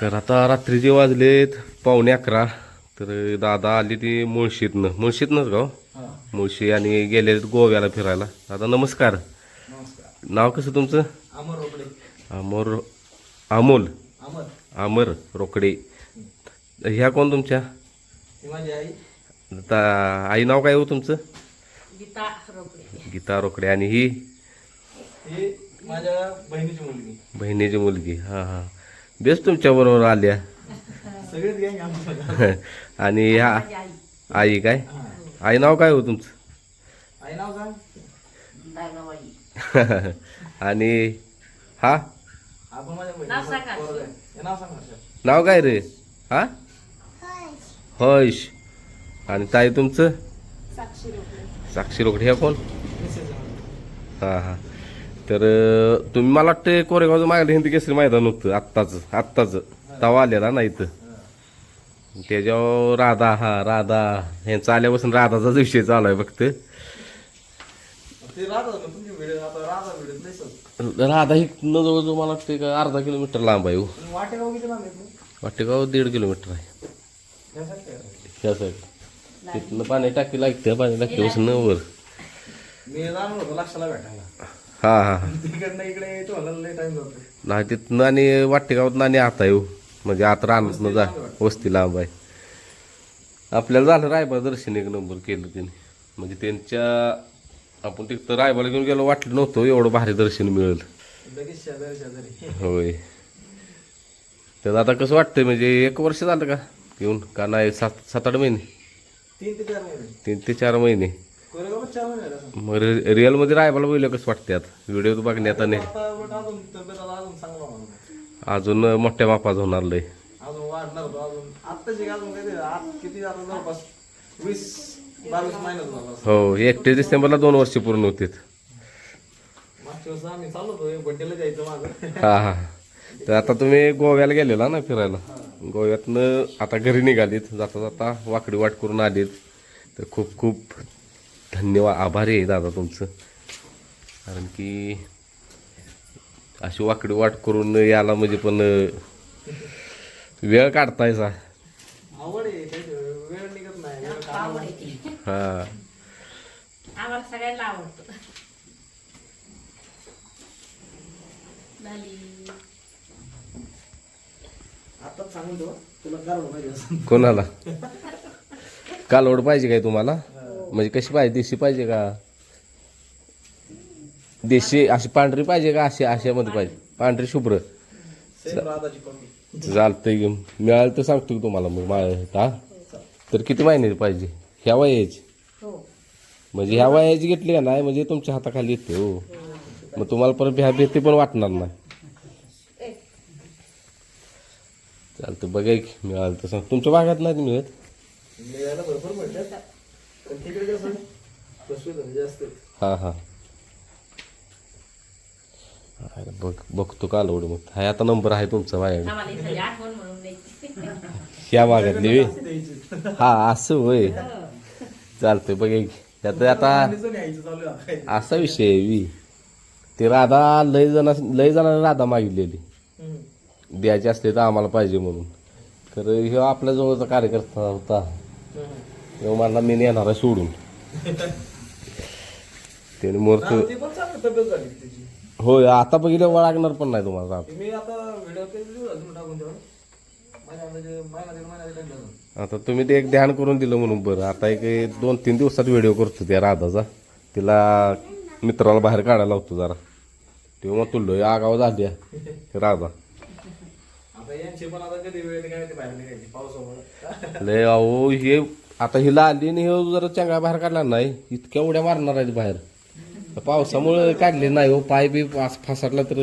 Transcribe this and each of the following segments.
तर आता रात्रीचे वाजलेत पावणे अकरा. तर दादा आली ती मुळशीतनं. मुळशीतनंच गाव हा? मुळशी आणि गेले गोव्याला फिरायला. दादा नमस्कार. नमस्कार. नाव कसं तुमचं? अमर रोकडे. अमोर अमोल. अमर. अमर रोकडे. ह्या कोण तुमच्या? माझी आई. आता आई नाव काय हो तुमचं? गीता रोकडे. गीता रोकडे. आणि ही? ही माझ्या बहिणीची मुलगी. बहिणीची मुलगी. हां हां. बेस तुमच्याबरोबर आल्या. सगळेच गँग आमच्या आणि ह्या आई आई काय? हा. आई नाव काय हो तुमचं? आई नाव काय? दायगाबाई आणि हा? आपण माझ्या नाव सांगा. बहिणीचं पोरगं आहे. हे नाव सांगा सर. नाव काय रे? हा? हर्ष. आणि ताई तुमचं? साक्षी रोकडे. रोकडे ह्या कोण? मिसेस आहे. हां हां. तर तुम्ही मला वाटतं कोरेगावचं मागलं हिंदी केसरी मैदान होतं आत्ताच आत्ताच. तवा आलेला ना इथं. त्याच्यावर राधा हा राधा. ह्यांचा आल्यापासून राधाचाच विषय चालू आहे फक्त. राधा नाही ही न जवळजवळ मला वाटतं का अर्धा किलोमीटर लांब आहे हो. वाटेगाव दीड किलोमीटर आहे. यासाठी आहे. ह्या साईड तिथनं पाणी टाकी लागते पाणी टाकीपासून वर. मी जाणार होतो लक्षाला भेटायला. हां हां हां. तिकडनं इकडे यायचो मला लय टाइम जातो नाही तिथनं आणि वाटेगावात आणि आता येऊ. म्हणजे आता रानातनं जा. वस्ती लांब आहे. आपल्याला झालं रायबा दर्शन एक नंबर केलं त्याने म्हणजे त्यांच्या आपण तिथं रायबाला घेऊन गेलो वाटलं नव्हतं एवढं भारी दर्शन मिळेल. लगेच शेजारी शेजारी. होय. तर आता कसं वाटतंय म्हणजे एक वर्ष झालं का येऊन का नाही सात सात आठ महिने? तीन ते चार महिने. तीन ते चार महिने. मग रि- रिअलमध्ये रायबाला बघितलं कसं वाटते आता? व्हिडिओ बघण्यात आणि अजून तब्येत आता अजून चांगला होणार अजून मोठ्या मापाचा होणार लय. अजून वाढणार होतो अजून. आत्ताची अजून काय ते आत किती आता जवळपास वीस बावीस महिन्यात झाला असं. हो एकतीस डिसेंबरला दोन वर्ष पूर्ण होते मागच्या वर्षी आम्ही चाललो होतो बड्डेला जायचं माझं हा हा. तर आता तुम्ही गोव्याला गेलेला ना फिरायला? गोव्यातनं आता घरी निघालीत जाता जाता वाकडी वाट करून आलीत. तर खूप खूप धन्यवाद. आभारी आहे दादा तुमचं. कारण की अशी वाकडी वाट करून याला म्हणजे पण वेळ काढतायचा हा. कोणाला? कालवड पाहिजे काय तुम्हाला? म्हणजे कशी पाहिजे? देशी पाहिजे का? देशी अशी पांढरी पाहिजे का? अशी अशामध्ये पाहिजे. पांढरी शुभ्र. चालतंय की. मिळालं तर सांगतो की तुम्हाला मग मा हा? तर किती महिन्याची पाहिजे? ह्या वयाची? हो. म्हणजे ह्या वयाची घेतली का नाही? म्हणजे तुमच्या हाताखाली येते हो. मग तुम्हाला परत भ्या भीती पण वाटणार नाही. चालतं बघा की. मिळालं तर सांग. तुमच्या भागात नाही मिळत? पण तिकडे कसं कसं धंदे जास्त. आहेत. हां हां. अरे बघ बघतो कालवड मग. हाय आता नंबर आहे तुमचा माझ्याकडे. आम्हाला इथं आठवण म्हणून द्यायची ह्या? भागातली वे द्यायची. हा असं होय. चालतंय बघ त्यात आता पाणीचं न्यायचं चालू आहे आता. असा विषय आहे वी ते राधा लय जण लय जणांना राधा मागितलेली. हम्म. द्यायची असले तर आम्हाला पाहिजे म्हणून. तर ह्यो आपल्या जवळचा कार्यकर्ता होता. हम्म. ह्यो मला मी नेणार आहे सोडून. त्याने मूर्त हा, होय आता बघितलं लागणार पण नाही तुम्हाला ती मी आता तुम्ही ते एक ध्यान करून दिलं म्हणून बरं. आता एक दोन तीन दिवसात व्हिडिओ करतो त्या राधाचा. तिला मित्राला बाहेर काढायला लावतो जरा. तेव्हा मग तुल्लो आगाव झाली राधा. लय अहो हे आता हिला आली आणि हे जरा चांगला बाहेर काढला. नाही इतक्या उड्या मारणार आहेत बाहेर. पावसामुळे काढले नाही हो. पाय बी फास फासाडला तर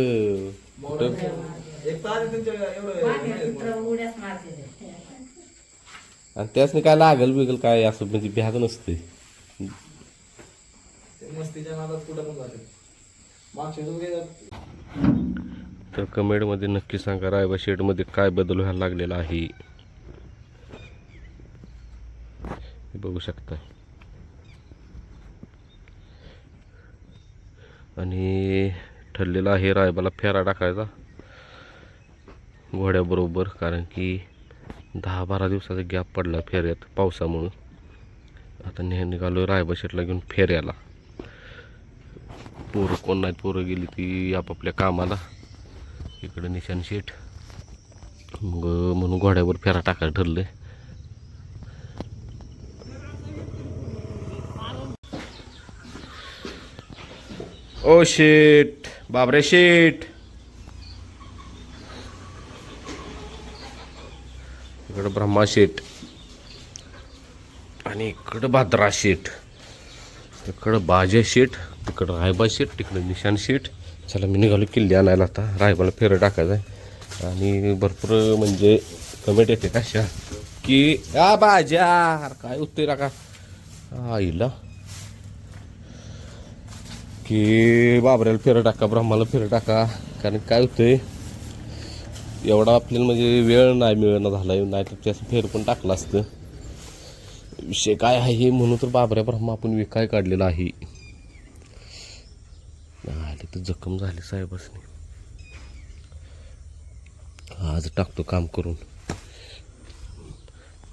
आणि त्याचने काय लागल बिगल काय असं म्हणजे भ्याग नसते. तर कमेंटमध्ये नक्की सांगा रायबा शेडमध्ये काय बदल व्हायला लागलेला आहे? हे बघू शकता आणि ठरलेला आहे रायबाला फेरा टाकायचा. घोड्याबरोबर कारण की दहा बारा दिवसाचा गॅप पडला फेऱ्यात पावसामुळं. आता ने निघालो रायबा शेटला घेऊन फेऱ्याला. पोरं कोण नाहीत पोरं गेली ती आपापल्या कामाला. इकडं निशान शेठ. मग म्हणून घोड्यावर फेरा टाकायला ठरलं आहे ओ शेट बाबरे शेट इकडं ब्रह्मा शेट आणि इकडं भाद्रा शेट इकडं बाजे शेट तिकडं रायबा शेट तिकडं निशान शेट चला मी निघालो किल्ली आणायला आता. रायबाला फेरं टाकायचं आहे. आणि भरपूर म्हणजे कमेंट येते कशा की आ बाजा काय उत्तर का? आईला. की बाबऱ्याला फिरं टाका ब्रह्माला फिरं टाका. कारण काय होतंय एवढा आपल्याला म्हणजे वेळ नाही मिळणं आहे नाही तर त्याचं फेर पण टाकलं असतं. विषय काय आहे हे म्हणून तर बाबऱ्या ब्रह्मा आपण विकाय काढलेला आहे. आले तर जखम झाली साहेबासनी. आज टाकतो काम करून.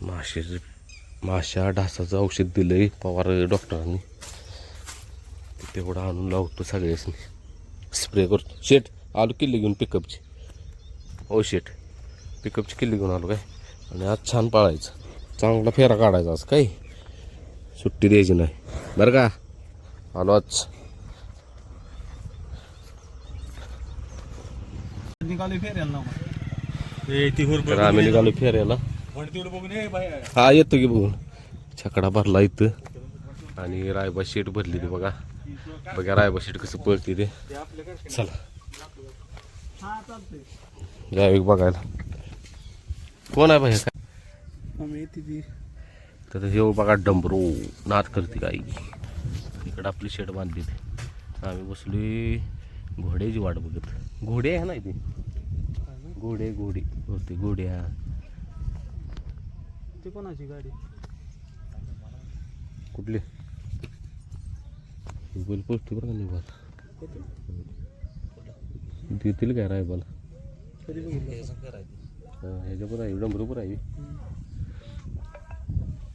माशाचं माशा ढासाचं औषध दिलंय पवार डॉक्टरांनी. ते तेवढं आणून लावतो सगळ्यासनी. स्प्रे करतो. शेट आलो किल्ली घेऊन पिकअपची हो शेट पिकअपची किल्ली घेऊन आलो काय? आणि आज छान पाळायचं. चांगला फेरा काढायचा आज काय? सुट्टी द्यायची नाही. बरं का? आलो आज. निघाले तर आम्ही निघालो फेऱ्याला. हा येतो की बघून. छकडा भरला इथं. आणि रायबा शेट भरली ती बघा. बघा रायबा शेट कसं पळते ते. चला. हा जावे बघायला. कोण आहे बाहेर काय तर हे बघा डंबरो नाद करते काही इकडं आपली शेड बांधली ती. आम्ही बसलोय घोड्याची वाट बघत. घोडे आहे ना इथे? घोडे घोडे. होते घोड्या ते कोणाची गाडी? कुठले? बैल पोचते बरं का निघाल देतील काय रायबाला? ह्याच्या बरं आहे डंबरो बरं आहे.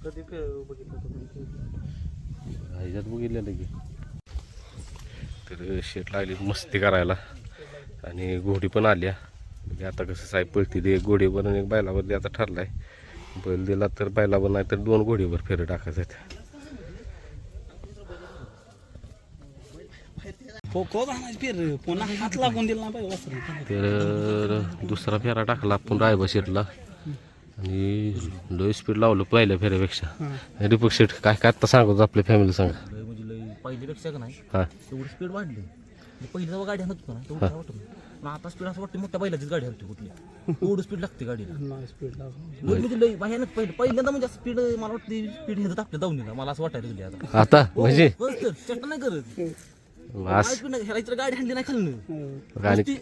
कधी फे- बघितलं ह्याच्यात बघितलेलं की. तर शेट लागली मस्ती करायला. आणि घोडी पण आल्या. म्हणजे आता कसं साहेब पळती ते घोडीवर आणि एक बैलावर द्यायचा ठरलाय. बैल दिला तर बैलावर नाही तर दोन घोडीवर फेरं टाकायचं आहेत को को जाणार फिर पुन्हा हात लागून दिला ना पाहिजे वस्त्र तर दुसरा फेरा टाकला आपण रायबा शेटला आणि लो स्पीड लावलं पहिल्या फेऱ्यापेक्षा. दीपक शेट काय काय आता सांगतो आपल्या फॅमिली सांगा. लय म्हणजे लय पहिल्यापेक्षा का नाही. हां. तेवढी स्पीड वाढली. म्हणजे पहिली जेव्हा गाडी आणत होतो ना तेवढं काय वाटत नाही. पण आता स्पीड असं वाटतं मोठ्या बैलाचीच गाडी आणते कुठली. एवढं स्पीड लागते गाडीला. म्हणजे भयानक पहिले पहिल्यांदा म्हणजे स्पीड मला वाटतं स्पीड आपल्या मला असं वाटायला गेली आता. आता? म्हणजे? नाही करत. गाडी नाही खाल्लं आणि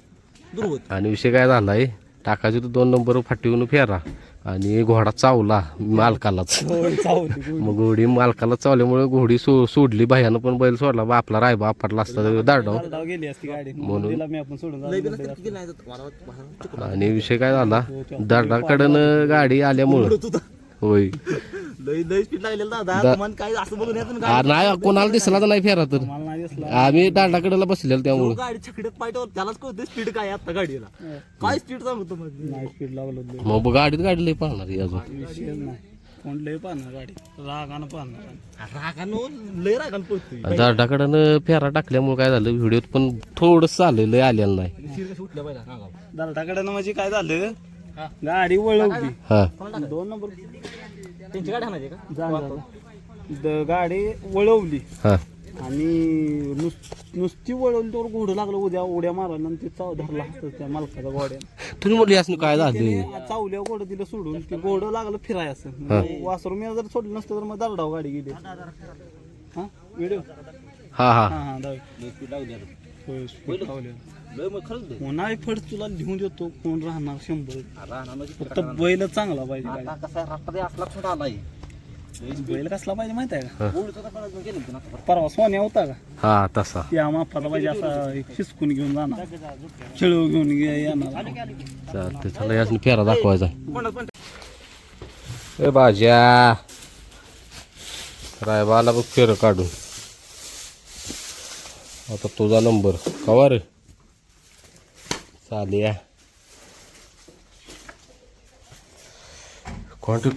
दुर्वत आणि विषय काय झालाय? टाकायचे तर दोन नंबर फाटीवून फेरा. आणि घोडा चावला मालकालाच. मग घोडी मालकाला चावल्यामुळे घोडी सो सोडली. बाह्यानं पण बैल सोडला. बा आपला रायबा आपटला असता दाडव. म्हणून. आणि विषय काय झाला? दाडाकडनं गाडी आल्यामुळं. होय. लय लय स्पीड लागलेलं दादा. मन काय असं बघून येतं ना आ, नाही कोणाला दिसला तर नाही फेरा तर. मला नाही दिसला. आम्ही दाडाकडेला बसलेलो. त्यामुळं. गाडी छकडीत पाय ठेवलं, त्यालाच कळतं स्पीड काय आहे आता गाडीला. काय स्पीड सांगतो मग? नाही स्पीड लागलं लय. मग गाडीत गाडी लई पाहणार आहे अजून. विषय नाही. कोण लय पाहणार गाडी? रागानं पाहणार. रागानं लय रागानं पळतोय. दाडाकडनं फेरा टाकल्यामुळे काय झालं? व्हिडिओत पण थोडंसं आलं लय आलेलं नाही. शिर कशी उठल्या म्हणजे काय झालं? गाडी वळवली. हा. दोन नंबर. त्यांची गाडी आणायची का? द- गाडी वळवली. हा. आणि नुस- नुसती वळवली तर घोडं लागलं उद्या उड्या मारायला आणि ते चाव धरला त्या मालकाचा गोड्या तुम्ही म्हणली असं काय झालं? चावल्या घोडं दिलं सोडून ते घोडं लागलं फिराय असं. वासरू मी जर सोडलं नसतं तर मग दरडाव गाडी गेली. हा व्हिडिओ? हा हा. हा हा दावी. होय, speed लावलेलं. लय मग खरंच लय. उन्हाळी फड तुला लिहून देतो कोण राहणार शंभर? राहणार म्हणजे फक्त बैल चांगला पाहिजे आता कसं असला छोटा आलाय? बैल. कसला पाहिजे माहिती आहे का? परवा सोन्या होता का? हा तसा. त्या मापाचा पाहिजे असा हिसकून घेऊन जाणार. खेळू घेऊन गे- येणार. चालते चला यासनी फेरा दाखवायचा. ए भाज्या. रायबाला बघ फेर काढून. आता तुझा नंबर. कवा रे?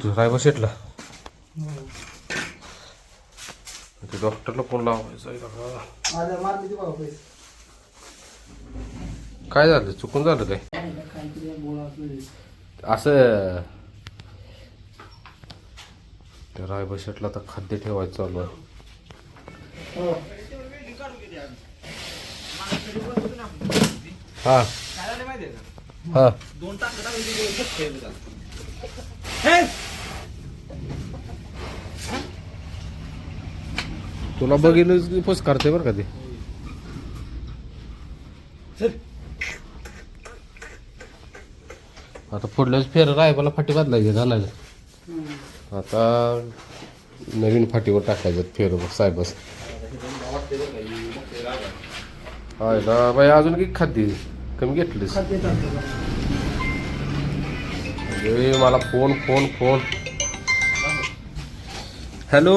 रायबा शेटला ते डॉक्टरला फोन लावायचा? काय झालं? चुकून झालं काय? असं त्या रायबा शेटला तर खाद्य ठेवायचं चालू आहे. हा. हा. तुला बघितलं पोस्ट करते बरं का ते. आता पुढल्याच फेर रायबाला फाटी बदलायची घालायचं आता नवीन फाटीवर टाकायचं फेर साहेबस हाय ना बाई अजून किती खाद्य कमी घेतलीस? मला phone phone phone. Hello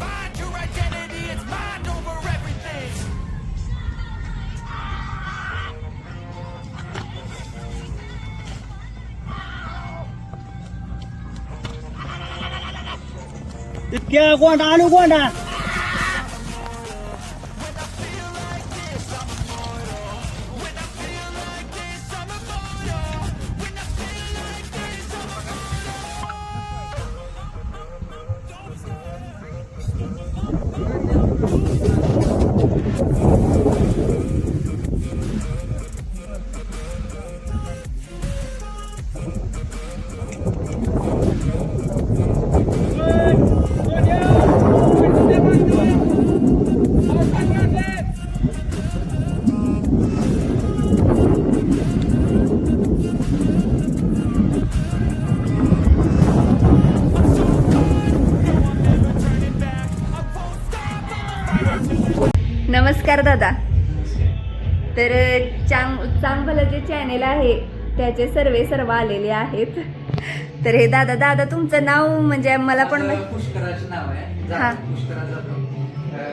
find your identity. It's mind over everything. इतक्या गोंडा आणू गोंडा जे चॅनेल आहे त्याचे सर्वे सर्व आलेले आहेत तर हे दादा दादा तुमचं नाव म्हणजे मला पण पुष्कराचं नाव आहे हा.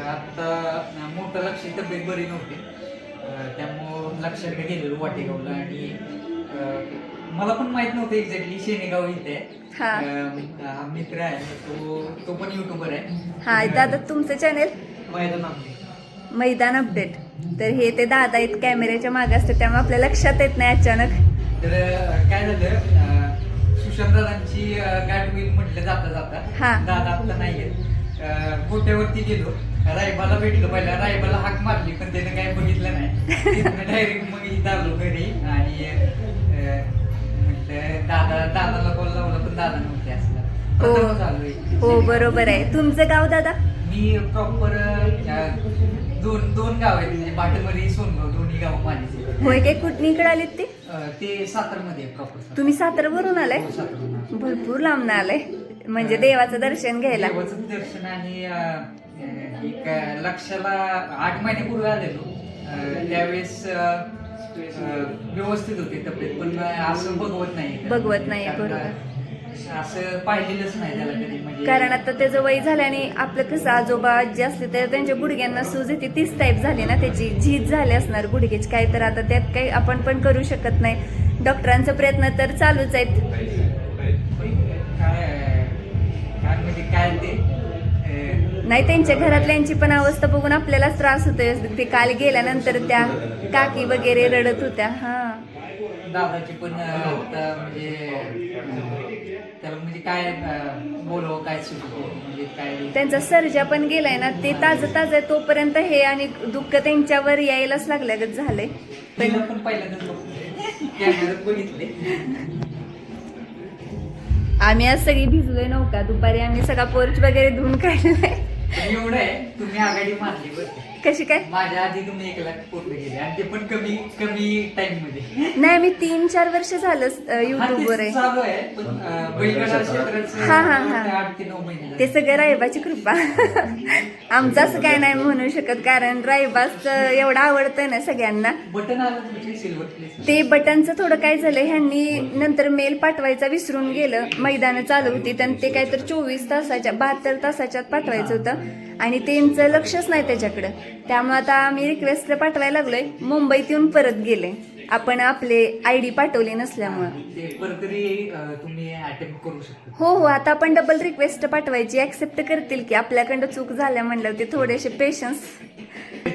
आता मोठं लक्ष तब्येत बरी नव्हती त्यामुळं लक्षाकडे गेलेलो वाटेगावला आणि मला पण माहीत नव्हतं एक्झॅक्टली शेनेगाव इथे. हा. मित्र आहे तो तो पण युट्यूबर आहे हा दादा तुमचं चॅनेल नाव आहे. मैदान अपडेट तर हे ते दादा आहेत कॅमेऱ्याच्या मागे असते त्यामुळे आपल्या लक्षात येत नाही अचानक. तर काय झालं सुशांत दादांची गाठ होईल म्हटलं जाता हा. जाता दादा आता नाहीये अं, गोट्यावरती गेलो रायबाला भेटलो पहिला रायबाला हाक मारली पण त्यानं काही बघितलं नाही. डायरेक्ट मग इथं आलो घरी आणि अं, म्हटलं दादा दादाला कॉल लावला पण दादा नव्हते असला हो. प्रथमच आलोय. हो बरोबर आहे. तुमचं गाव दादा? मी प्रॉपर दोन दोन गाव आहेत म्हणजे बाटमरी सोनगाव दोन्ही गाव माझीच. होय काय कुठनीकडे आलीत ते? ते सातारमध्ये प्रॉपर तुम्ही सातारवरून आलाय? भरपूर लांब आलाय. म्हणजे देवाचं दर्शन घ्यायला. देवाचं दर्शन आणि एक लक्षाला आठ महिन्यापूर्वी आलेलो. त्यावेळेस व्यवस्थित होती तब्येत पण असं बघवत नाही बघवत नाही. असं पाहिलेलंच नाही त्याला कधी म्हणजे कारण आता त्याचं वय झाल्याने आपलं कसं आजोबा जे असते तर त्यांच्या गुडघ्यांना सूज येते तीच टाईप झाली ना त्याची. झीज झाली असणार गुडघ्याची काय तर आता त्यात काही आपण पण करू शकत नाही. डॉक्टरांचा प्रयत्न तर चालूच आहेत. काय म्हणजे काय ते? अं, नाही त्यांच्या घरातल्यांची पण अवस्था बघून आपल्यालाच त्रास होतोय. ते काल गेल्यानंतर त्या काकी वगैरे रडत होत्या. हा. दादाची पण आता म्हणजे त्याला म्हणजे काय बोलावं काय सुचतो? म्हणजे काय त्यांचा सर्जा पण गेलाय ना ते ताजं ताजं तोपर्यंत हे आणि दुःख त्यांच्यावर यायलाच लागल्यागत झालंय. तिला पण पहिल्यांदाच बघितले आम्ही आज सगळी भिजलोय नव्हता दुपारी आम्ही सगळा पोर्च वगैरे धुवून काढलाय एवढं आहे. तुम्ही आघाडी मारली बरं. कशी काय? माझ्या आधी तुम्ही एक लाख पूर्ण केले आणि ते पण कमी कमी टाइममध्ये. नाही मी तीन चार वर्ष झालं युट्यूबवर आहे. चालू आहे पण अं, बैलगाडा क्षेत्राचं हा, हा, हा. ते आठ ते नऊ महिने ते झाले. सगळं रायबाची कृपा. आमचं असं काय नाही म्हणू शकत कारण रायबाच एवढं आवडतं ना सगळ्यांना. बटन आलं तुमचे सिल्वर प्लेस ते बटनचं थोडं काय झालं ह्यांनी नंतर मेल पाठवायचा विसरून गेलं. मैदानं चालू होती आणि ते काय तर चोवीस तासाच्या बहात्तर तासाच्यात पाठवायचं होतं. आणि त्यांचं लक्षच नाही त्याच्याकडं. त्यामुळे आता आम्ही रिक्वेस्ट पाठवायला लागलोय. मुंबईत येऊन परत गेले. आपण आपले आय डी पाठवले नसल्यामुळं. हो हो आता आपण डबल रिक्वेस्ट पाठवायची. ऍक्सेप्ट करतील की आपल्याकडं चूक झाल्या म्हणलं ते थोडेसे पेशन्स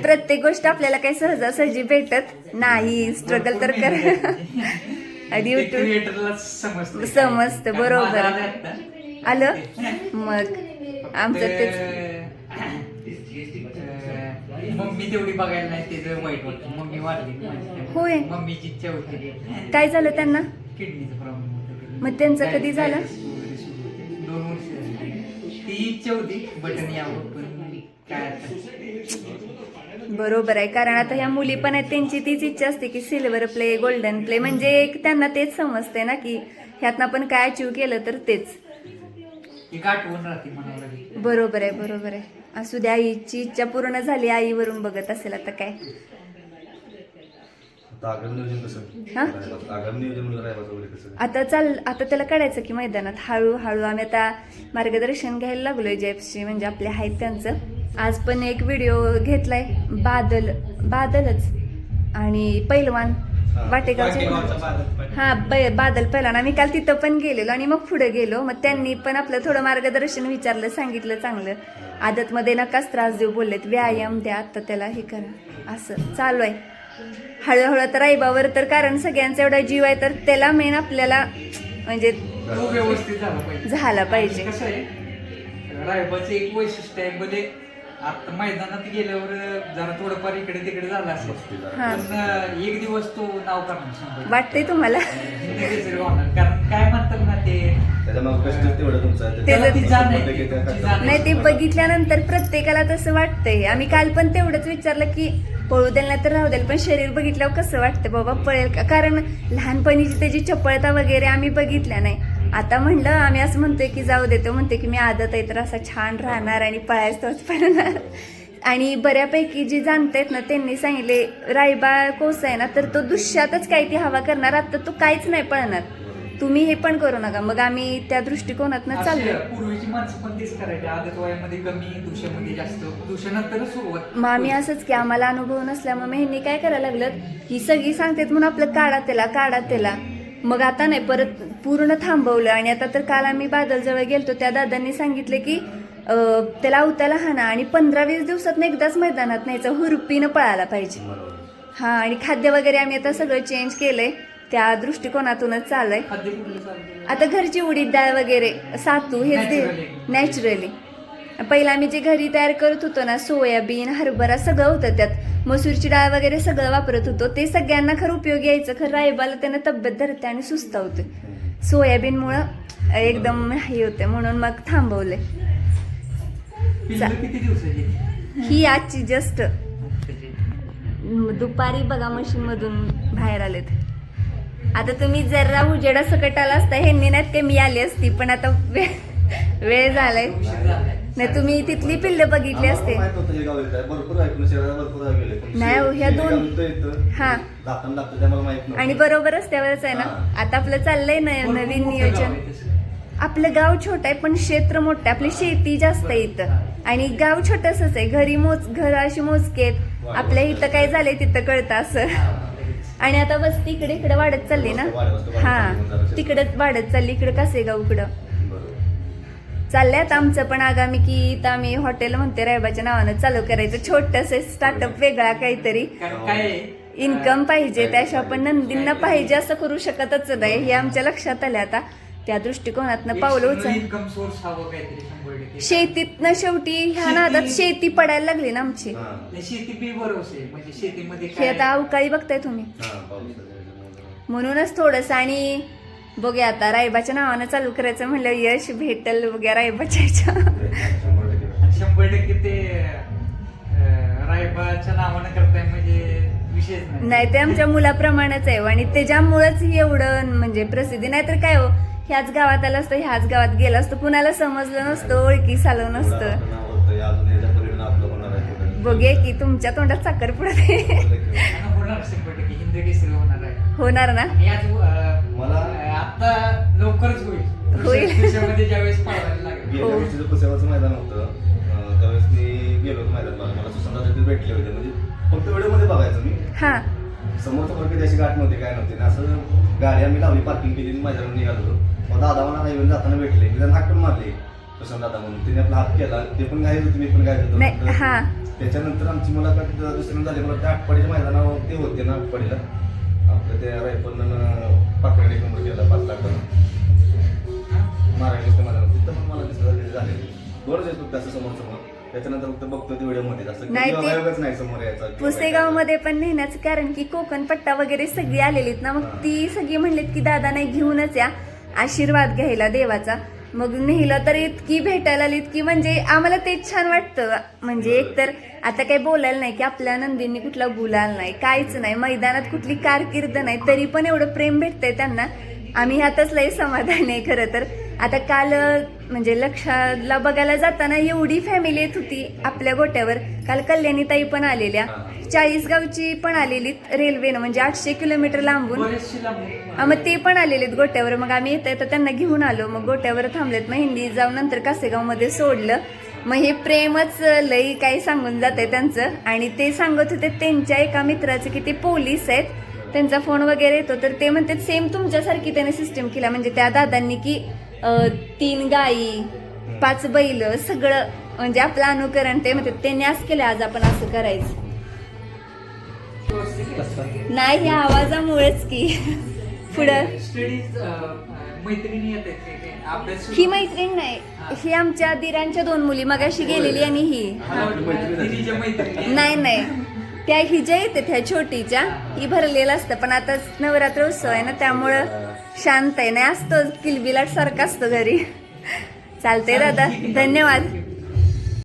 प्रत्येक गोष्ट आपल्याला काही सहजासहजी भेटत नाही. स्ट्रगल तर कर. युट्यूब क्रिएटरला समजतं बरोबर. आलं मग आमचं तेच. मम्मी तेवढी बघायला नाही वाईट वाटतं मम्मी वाढली होय. मम्मीची इच्छा होती. काय झालं त्यांना? किडनीचा प्रॉब्लेम मग त्यांचं कधी झालं? दोन वर्ष. ती इच्छा होती बटन यावं पण काय आता? बरोबर आहे. कारण आता ह्या मुली पण आहेत त्यांची तीच इच्छा असते की सिल्वर प्ले गोल्डन प्ले म्हणजे एक त्यांना तेच समजते ना की ह्यातनं आपण काय अचीव केलं तर तेच. ती गाठवून राहते म्हणावं लागेल बरोबर आहे बरोबर आहे. असू द्या आईची इच्छा पूर्ण झाली आईवरून बघत असेल आता काय. आता आगामी नियोजन कसं? हा? आगामी नियोजन म्हणलं रायबाचं वगैरे कसं? आता चाल आता त्याला काढायचं की मैदानात हळूहळू आम्ही आता मार्गदर्शन घ्यायला लागलोय जेप्सची म्हणजे आपले आहेत त्यांचं. आज पण एक व्हिडिओ घेतलाय बादल बादलच. आणि पैलवान. वाटेगावचे हा बादल पहिला आम्ही काल तिथं पण गेलेलो आणि मग पुढे गेलो. मग त्यांनी पण आपलं थोडं मार्गदर्शन विचारलं सांगितलं चांगलं. आदतमध्ये नकाच त्रास देऊ बोललेत. व्यायाम द्या आता त्याला हे करा. असं. चालू आहे. हळूहळू तर आईबावर तर कारण सगळ्यांचा एवढा जीव आहे तर त्याला मेन आपल्याला म्हणजे झाला पाहिजे. एक वैशिष्ट्य आहे आता मैदानात गेल्यावर जरा थोडंफार इकडे तिकडे झालं असेल. हा. पण एक दिवस तो नाव करणार शंभर वाटतंय तुम्हाला? होणार कारण काय म्हणतात ना ते त्याच्या मग कष्ट तेवढं तुमचं. आहे. त्याचं ती जाण आहे, शंभर टक्के त्या ती जाण आहे. नाही ते बघितल्यानंतर प्रत्येकाला तसं वाटतंय. आम्ही काल पण तेवढंच विचारलं की पळू द्याल नाही तर राहू द्याल पण शरीर बघितल्यावर कसं वाटतं बाबा? पळेल का? कारण लहानपणीची त्याची चपळता वगैरे आम्ही बघितल्या नाही. आता म्हणलं आम्ही असं म्हणतोय की जाऊ देतो म्हणते की मी आदत आहे तर असा छान राहणार आणि पळायचं तोच पळणार. आणि बऱ्यापैकी जी जाणतायत ना त्यांनी सांगितले रायबा कोस आहे ना तर तो दुष्यातच काही ती हवा करणार आता तो काहीच नाही पळणार. तुम्ही हे पण करू नका. मग आम्ही त्या दृष्टिकोनातनं दुष्यानंतर सुरुवात. मग आम्ही असंच की आम्हाला अनुभव नसल्यामुळे मग ह्यांनी काय करायला लागलं ही सगळी सांगतात म्हणून आपलं काढा त्याला काढा त्याला. मग आता नाही परत पूर्ण थांबवलं. आणि आता तर काल आम्ही बादलजवळ गेलतो. त्या दादांनी सांगितले की अं, त्याला अवताला हाना आणि पंधरा वीस दिवसात एकदाच मैदानात न्यायचं. हुरपीनं पळायला पाहिजे. हा आणि खाद्य वगैरे आम्ही आता सगळं चेंज केलंय. त्या दृष्टिकोनातूनच चाललंय. आता घरची उडीद डाळ वगैरे सातू Naturally. नॅचरली. पहिला आम्ही जे घरी तयार करत होतो ना सोयाबीन हरभरा सगळं होतं त्यात. मसूरची डाळ वगैरे सगळं वापरत होतो. ते सगळ्यांना खरं उपयोगी यायचं. खरं रायबाला त्यानं तब्येत धरते आणि सुस्त होते. सोयाबीनमुळं एकदम हे होते म्हणून मग थांबवले. ही आजची जस्ट. दुपारी बघा मशीन मधून बाहेर आलेत. आता तुम्ही जरा उजेडा सकट आला असता नाहीत ते मी आली असती पण आता वेळ झालाय. नाही तुम्ही तिथली पिल्ल बघितली असते आम्हाला माहीत नव्हतं हे गाव येत आहे भरपूर ऐकून शहरात भरपूर ऐकू गेले पण नाही ह्या दोन- गाव इथं येतं. हा. दातांना लागतं ते मला माहीत नव्हतं. आणि बरोबर रस्त्यावरच आहे ना हा. आता आपलं चाललंय न भरपूर नवीन मोठं गाव नियोजन. आहे तसं. आपलं गाव छोटं आहे पण क्षेत्र मोठं आहे. आपली शेती जास्त आहे इथं. आणि गाव छोटसच आहे. घरी मोज घर अशी मोजकेत आपल्या इथं काय झालंय तिथं कळतं असं. आणि आता वस्ती इकडे इकडे वाढत चालली ना? वाढत- वाढत- वाढत हा तिकडे वाढत चालली. इकडे कसे गाव इकडं? बरोबर चाललंय आता आमचं पण आगामी की इथं आम्ही हॉटेल म्हणते रायबाच्या नावानं चालू करायचं. छोटस स्टार्टअप वेगळा काहीतरी. इन्कम पाहिजे त्याशिवाय आपण नंदींना पाहिजे असं करू शकतच नाही. हे आमच्या लक्षात आलं आता. त्या दृष्टिकोनातनं पावलं उचल. शेतीतनं शेवटी ह्या नादात शेती पडायला लागली ना आमची. हा. म्हणजे शेतीमध्ये हे काय आता अवकाळी बघताय तुम्ही. हा म्हणूनच थोडस आणि बघूया आता रायबाच्या नावानं चालू करायचं म्हणलं यश भेटल बघ्या रायबाच्या. शंभर टक्के ते रायबाच्या नावानं करताय म्हणजे विषयच नाही. ते आमच्या मुलाप्रमाणेच आहे. आणि त्याच्यामुळेच एवढं म्हणजे प्रसिद्धी. नाही तर काय हो ह्याच गावात आलं असतं ह्याच गावात गेलं असतं. कुणाला समजलं नसतं ओळखी सालं नसतं. बघूया की तुमच्या तोंडात साखर पडते. होणार ना? मला- आता लवकरच होईल. त्याच्यामध्ये ज्यावेळेस पाळायला लागेल. जो मैदान होतं. त्यावेळेस मी गेलो होतो मैदान बघायला. मला सुशांत तिथे भेटले होते. म्हणजे फक्त व्हिडिओमध्ये बघायचो मी. हा. समोर समोर कधी अशी गाठ नव्हती काय नव्हती. आणि असं गाडी आम्ही लावली पार्किंग केली आणि मैदानात निघालो. मग दादा मला हायवे जाताना भेटले. मी त्यांना हाक पण मारले सुशांत दादा म्हणून. तिने आपला हात केला. ते पण घाई होते मी पण घाई होतो. हा. त्याच्यानंतर आमची मुलाखत दुसऱ्यांदा झाली. मला त्या आठवड्याच्या मैदानावर ते होते ना आठवडीला. आपलं त्या रायफलनं नंबर केला पाच मैदानात तिथं पण मला समोर समोर त्याच्यानंतर फक्त बघतो ते असं नाही, ते- योगायोगच नाही समोर यायचा. पुसेगावमध्ये पण नेण्याचं कारण की कोकण पट्टा वगैरे सगळी आलेलीत ना मग ती सगळी म्हणलीत की दादा नाही घेऊनच या. आशीर्वाद घ्यायला देवाचा. मग नेहिलं तर इतकी भेटायला आली इतकी म्हणजे आम्हाला तेच छान वाटतं. म्हणजे एकतर आता काही बोलायला नाही की आपल्या नंदींनी कुठला गुलाल नाही काहीच नाही मैदानात कुठली कारकीर्द नाही तरी पण एवढं प्रेम भेटतंय त्यांना. आम्ही ह्यातच लय समाधान आहे खरं तर. आता काल म्हणजे लक्षाला बघायला जाताना एवढी फॅमिली येत होती आपल्या गोट्यावर. काल कल्याणी ताई पण आलेल्या. चाळीसगावची पण आलेली रेल्वेनं म्हणजे आठशे किलोमीटर लांबून. मग ते पण आलेलेत गोट्यावर. मग आम्ही येता येता त्यांना घेऊन आलो. मग गोट्यावर थांबलेत. मग हिंदी जाऊन नंतर कासेगावमध्ये सोडलं. मग हे प्रेमच लई काही सांगून जात आहे त्यांचं. आणि ते सांगत होते त्यांच्या एका मित्राचे की ते पोलीस आहेत. त्यांचा फोन वगैरे येतो. तर ते म्हणतात सेम तुमच्यासारखी त्याने सिस्टम केला. म्हणजे त्या दादांनी की तीन गायी पाच बैल सगळं म्हणजे आपलं अनुकरण ते म्हणतात. ते न्यास केलं आज आपण असं करायचं. नाही ह्या आवाजामुळेच की. पुढं. ही मैत्रीण नाही. ही आमच्या दिरांच्या दोन मुली. मगाशी गेलेली आणि ही. नाही नाही. त्या ही ज्या येते त्या छोटीच्या ही भरलेलं असतं. पण आता नवरात्र उत्सव आहे ना त्यामुळं शांत आहे नाही असतं किलबिलाट सारखं असतं घरी. चालतंय दादा धन्यवाद.